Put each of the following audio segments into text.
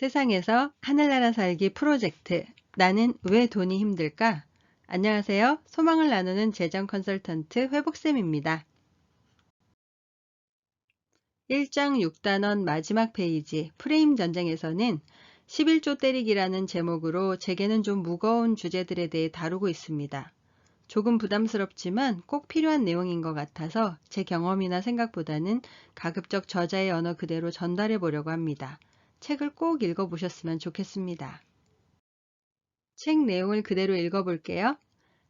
세상에서 하늘나라 살기 프로젝트 나는 왜 돈이 힘들까? 안녕하세요. 소망을 나누는 재정 컨설턴트 회복쌤입니다. 1장 6단원 마지막 페이지 프레임 전쟁에서는 11조 때리기라는 제목으로 제게는 좀 무거운 주제들에 대해 다루고 있습니다. 조금 부담스럽지만 꼭 필요한 내용인 것 같아서 제 경험이나 생각보다는 가급적 저자의 언어 그대로 전달해 보려고 합니다. 책을 꼭 읽어보셨으면 좋겠습니다. 책 내용을 그대로 읽어볼게요.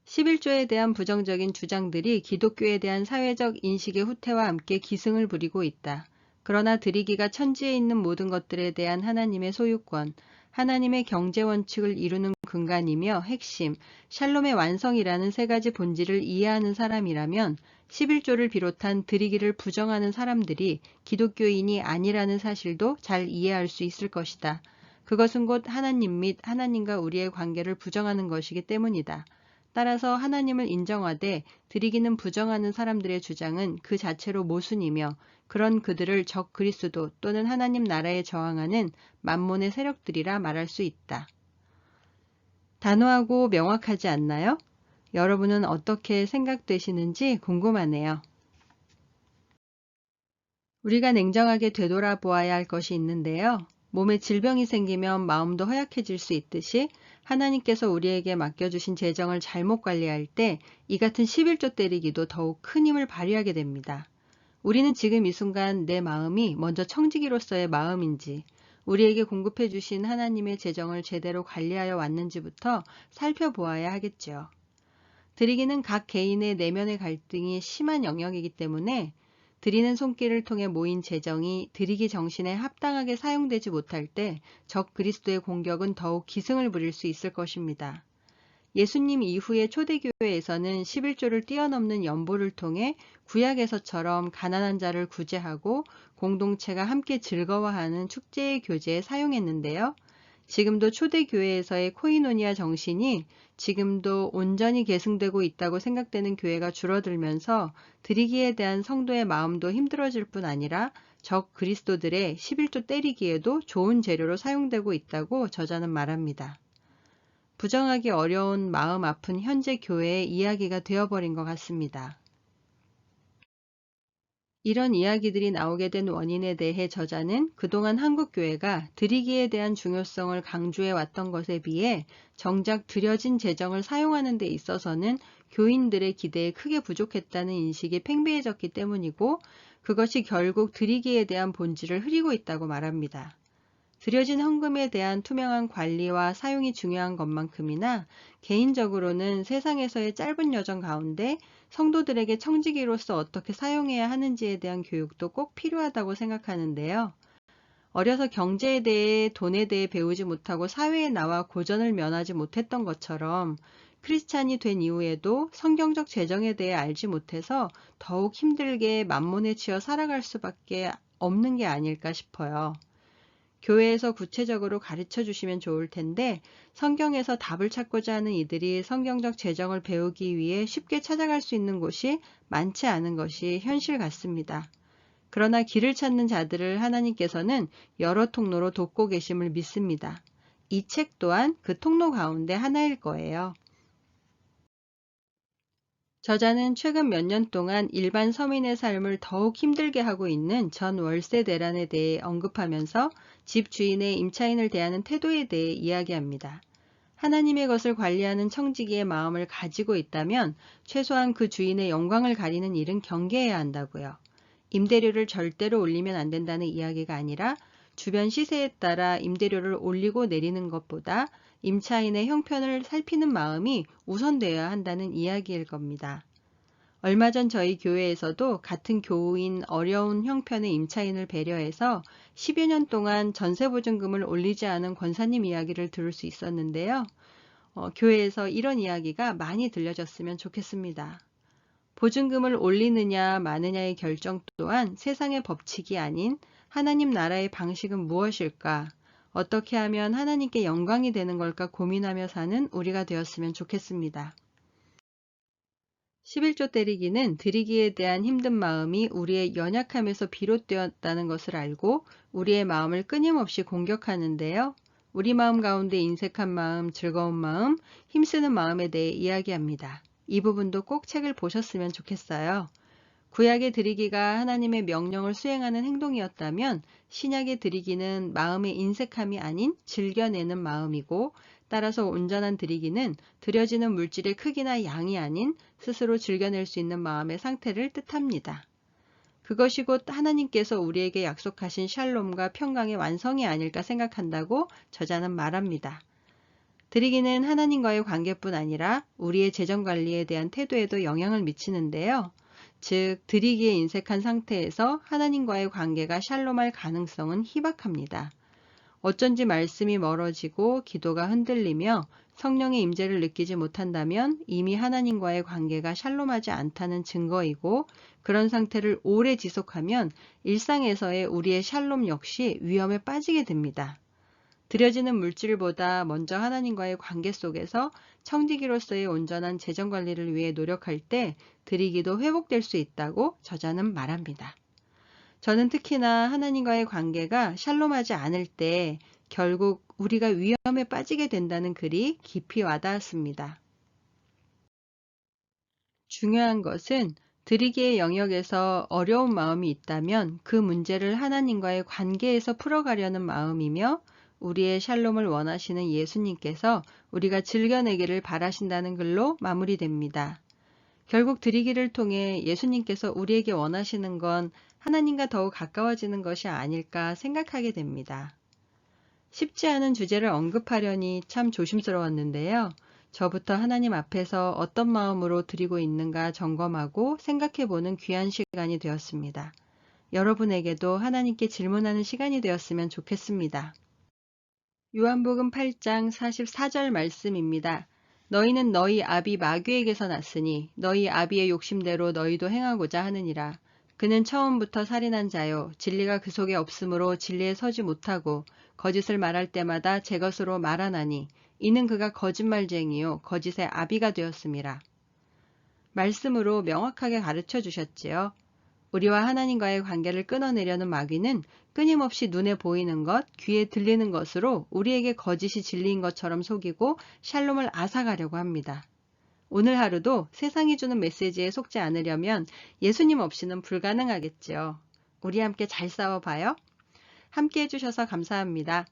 11조에 대한 부정적인 주장들이 기독교에 대한 사회적 인식의 후퇴와 함께 기승을 부리고 있다. 그러나 드리기가 천지에 있는 모든 것들에 대한 하나님의 소유권, 하나님의 경제 원칙을 이루는 근간이며 핵심, 샬롬의 완성이라는 세 가지 본질을 이해하는 사람이라면 11조를 비롯한 드리기를 부정하는 사람들이 기독교인이 아니라는 사실도 잘 이해할 수 있을 것이다. 그것은 곧 하나님 및 하나님과 우리의 관계를 부정하는 것이기 때문이다. 따라서 하나님을 인정하되 드리기는 부정하는 사람들의 주장은 그 자체로 모순이며 그런 그들을 적 그리스도 또는 하나님 나라에 저항하는 만몬의 세력들이라 말할 수 있다. 단호하고 명확하지 않나요? 여러분은 어떻게 생각되시는지 궁금하네요. 우리가 냉정하게 되돌아보아야 할 것이 있는데요. 몸에 질병이 생기면 마음도 허약해질 수 있듯이 하나님께서 우리에게 맡겨주신 재정을 잘못 관리할 때 이 같은 11조 때리기도 더욱 큰 힘을 발휘하게 됩니다. 우리는 지금 이 순간 내 마음이 먼저 청지기로서의 마음인지 우리에게 공급해 주신 하나님의 재정을 제대로 관리하여 왔는지부터 살펴보아야 하겠죠. 드리기는 각 개인의 내면의 갈등이 심한 영역이기 때문에 드리는 손길을 통해 모인 재정이 드리기 정신에 합당하게 사용되지 못할 때 적 그리스도의 공격은 더욱 기승을 부릴 수 있을 것입니다. 예수님 이후의 초대교회에서는 11조를 뛰어넘는 연보를 통해 구약에서처럼 가난한 자를 구제하고 공동체가 함께 즐거워하는 축제의 교제에 사용했는데요. 지금도 초대교회에서의 코이노니아 정신이 지금도 온전히 계승되고 있다고 생각되는 교회가 줄어들면서 드리기에 대한 성도의 마음도 힘들어질 뿐 아니라 적 그리스도들의 11조 때리기에도 좋은 재료로 사용되고 있다고 저자는 말합니다. 부정하기 어려운 마음 아픈 현재 교회의 이야기가 되어버린 것 같습니다. 이런 이야기들이 나오게 된 원인에 대해 저자는 그동안 한국교회가 드리기에 대한 중요성을 강조해 왔던 것에 비해 정작 들여진 재정을 사용하는 데 있어서는 교인들의 기대에 크게 부족했다는 인식이 팽배해졌기 때문이고 그것이 결국 드리기에 대한 본질을 흐리고 있다고 말합니다. 들여진 헌금에 대한 투명한 관리와 사용이 중요한 것만큼이나 개인적으로는 세상에서의 짧은 여정 가운데 성도들에게 청지기로서 어떻게 사용해야 하는지에 대한 교육도 꼭 필요하다고 생각하는데요. 어려서 경제에 대해 돈에 대해 배우지 못하고 사회에 나와 고전을 면하지 못했던 것처럼 크리스찬이 된 이후에도 성경적 재정에 대해 알지 못해서 더욱 힘들게 만몬에 치여 살아갈 수밖에 없는 게 아닐까 싶어요. 교회에서 구체적으로 가르쳐 주시면 좋을 텐데 성경에서 답을 찾고자 하는 이들이 성경적 재정을 배우기 위해 쉽게 찾아갈 수 있는 곳이 많지 않은 것이 현실 같습니다. 그러나 길을 찾는 자들을 하나님께서는 여러 통로로 돕고 계심을 믿습니다. 이 책 또한 그 통로 가운데 하나일 거예요. 저자는 최근 몇 년 동안 일반 서민의 삶을 더욱 힘들게 하고 있는 전 월세 대란에 대해 언급하면서 집 주인의 임차인을 대하는 태도에 대해 이야기합니다. 하나님의 것을 관리하는 청지기의 마음을 가지고 있다면 최소한 그 주인의 영광을 가리는 일은 경계해야 한다고요. 임대료를 절대로 올리면 안 된다는 이야기가 아니라 주변 시세에 따라 임대료를 올리고 내리는 것보다 임차인의 형편을 살피는 마음이 우선되어야 한다는 이야기일 겁니다. 얼마 전 저희 교회에서도 같은 교우인 어려운 형편의 임차인을 배려해서 10여 년 동안 전세보증금을 올리지 않은 권사님 이야기를 들을 수 있었는데요. 어, 교회에서 이런 이야기가 많이 들려졌으면 좋겠습니다. 보증금을 올리느냐 마느냐의 결정 또한 세상의 법칙이 아닌 하나님 나라의 방식은 무엇일까? 어떻게 하면 하나님께 영광이 되는 걸까 고민하며 사는 우리가 되었으면 좋겠습니다. 11조 때리기는 드리기에 대한 힘든 마음이 우리의 연약함에서 비롯되었다는 것을 알고 우리의 마음을 끊임없이 공격하는데요. 우리 마음 가운데 인색한 마음, 즐거운 마음, 힘쓰는 마음에 대해 이야기합니다. 이 부분도 꼭 책을 보셨으면 좋겠어요. 구약의 드리기가 하나님의 명령을 수행하는 행동이었다면 신약의 드리기는 마음의 인색함이 아닌 즐겨내는 마음이고 따라서 온전한 드리기는 드려지는 물질의 크기나 양이 아닌 스스로 즐겨낼 수 있는 마음의 상태를 뜻합니다. 그것이 곧 하나님께서 우리에게 약속하신 샬롬과 평강의 완성이 아닐까 생각한다고 저자는 말합니다. 드리기는 하나님과의 관계뿐 아니라 우리의 재정 관리에 대한 태도에도 영향을 미치는데요. 즉, 드리기에 인색한 상태에서 하나님과의 관계가 샬롬할 가능성은 희박합니다. 어쩐지 말씀이 멀어지고 기도가 흔들리며 성령의 임재를 느끼지 못한다면 이미 하나님과의 관계가 샬롬하지 않다는 증거이고 그런 상태를 오래 지속하면 일상에서의 우리의 샬롬 역시 위험에 빠지게 됩니다. 드려지는 물질보다 먼저 하나님과의 관계 속에서 청지기로서의 온전한 재정 관리를 위해 노력할 때 드리기도 회복될 수 있다고 저자는 말합니다. 저는 특히나 하나님과의 관계가 샬롬하지 않을 때 결국 우리가 위험에 빠지게 된다는 글이 깊이 와닿았습니다. 중요한 것은 드리기의 영역에서 어려운 마음이 있다면 그 문제를 하나님과의 관계에서 풀어가려는 마음이며 우리의 샬롬을 원하시는 예수님께서 우리가 즐겨내기를 바라신다는 글로 마무리됩니다. 결국 드리기를 통해 예수님께서 우리에게 원하시는 건 하나님과 더욱 가까워지는 것이 아닐까 생각하게 됩니다. 쉽지 않은 주제를 언급하려니 참 조심스러웠는데요. 저부터 하나님 앞에서 어떤 마음으로 드리고 있는가 점검하고 생각해 보는 귀한 시간이 되었습니다. 여러분에게도 하나님께 질문하는 시간이 되었으면 좋겠습니다. 요한복음 8장 44절 말씀입니다. 너희는 너희 아비 마귀에게서 났으니 너희 아비의 욕심대로 너희도 행하고자 하느니라. 그는 처음부터 살인한 자요 진리가 그 속에 없으므로 진리에 서지 못하고 거짓을 말할 때마다 제 것으로 말하나니 이는 그가 거짓말쟁이요 거짓의 아비가 되었음이라. 말씀으로 명확하게 가르쳐 주셨지요. 우리와 하나님과의 관계를 끊어내려는 마귀는 끊임없이 눈에 보이는 것, 귀에 들리는 것으로 우리에게 거짓이 진리인 것처럼 속이고 샬롬을 앗아가려고 합니다. 오늘 하루도 세상이 주는 메시지에 속지 않으려면 예수님 없이는 불가능하겠지요. 우리 함께 잘 싸워봐요. 함께 해주셔서 감사합니다.